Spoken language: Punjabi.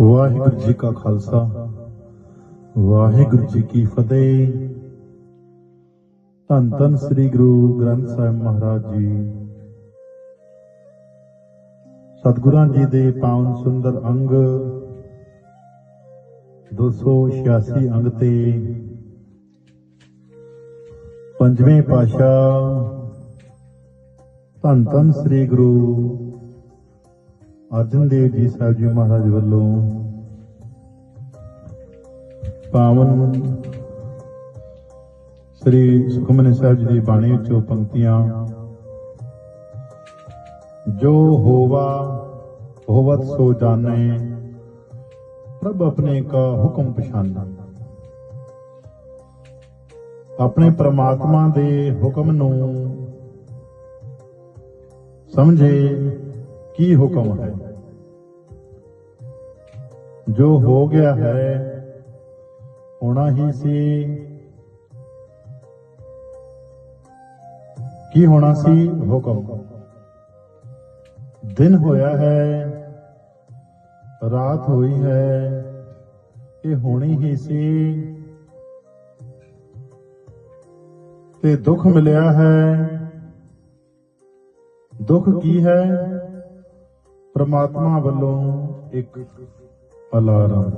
ਵਾਹਿਗੁਰੂ ਜੀ ਕਾ ਖਾਲਸਾ। ਵਾਹਿਗੁਰੂ ਜੀ ਕੀ ਫਤਿਹ। ਧੰਨ ਧੰਨ ਸ੍ਰੀ ਗੁਰੂ ਗ੍ਰੰਥ ਸਾਹਿਬ ਮਹਾਰਾਜ ਜੀ। ਸਤਿਗੁਰਾਂ ਜੀ ਦੇ ਪਾਵਨ ਸੁੰਦਰ ਅੰਗ 286 ਅੰਗ ਤੇ ਪੰਜਵੇਂ ਪਾਸ਼ਾ ਧੰਨ ਧੰਨ ਸ੍ਰੀ ਗੁਰੂ ਅਰਜਨ ਦੇਵ ਜੀ ਸਾਹਿਬ ਜੀ ਮਹਾਰਾਜ ਵੱਲੋਂ ਪਾਵਨ ਸ੍ਰੀ ਸੁਖਮਨੀ ਸਾਹਿਬ ਜੀ ਦੀ ਬਾਣੀ ਵਿੱਚੋਂ ਪੰਕਤੀਆਂ, ਜੋ ਹੋਵਾ, ਹੋਵਤ ਸੋ ਜਾਣੇ ਪ੍ਰਭ ਆਪਣੇ ਕਾ ਹੁਕਮ ਪਛਾਨਾ ਆਪਣੇ ਪ੍ਰਮਾਤਮਾ ਦੇ ਹੁਕਮ ਨੂੰ ਸਮਝੇ ਕੀ ਹੁਕਮ ਹੈ? ਜੋ ਹੋ ਗਿਆ ਹੈ, ਹੋਣਾ ਹੀ ਸੀ। ਕੀ ਹੋਣਾ ਸੀ? ਹੁਕਮ। ਦਿਨ ਹੋਇਆ ਹੈ, ਰਾਤ ਹੋਈ ਹੈ, ਇਹ ਹੋਣੀ ਹੀ ਸੀ। ਤੇ ਦੁੱਖ ਮਿਲਿਆ ਹੈ। ਦੁੱਖ ਕੀ ਹੈ? ਪ੍ਰਮਾਤਮਾ ਵੱਲੋਂ ਇੱਕ ਅਲਾਰਮ।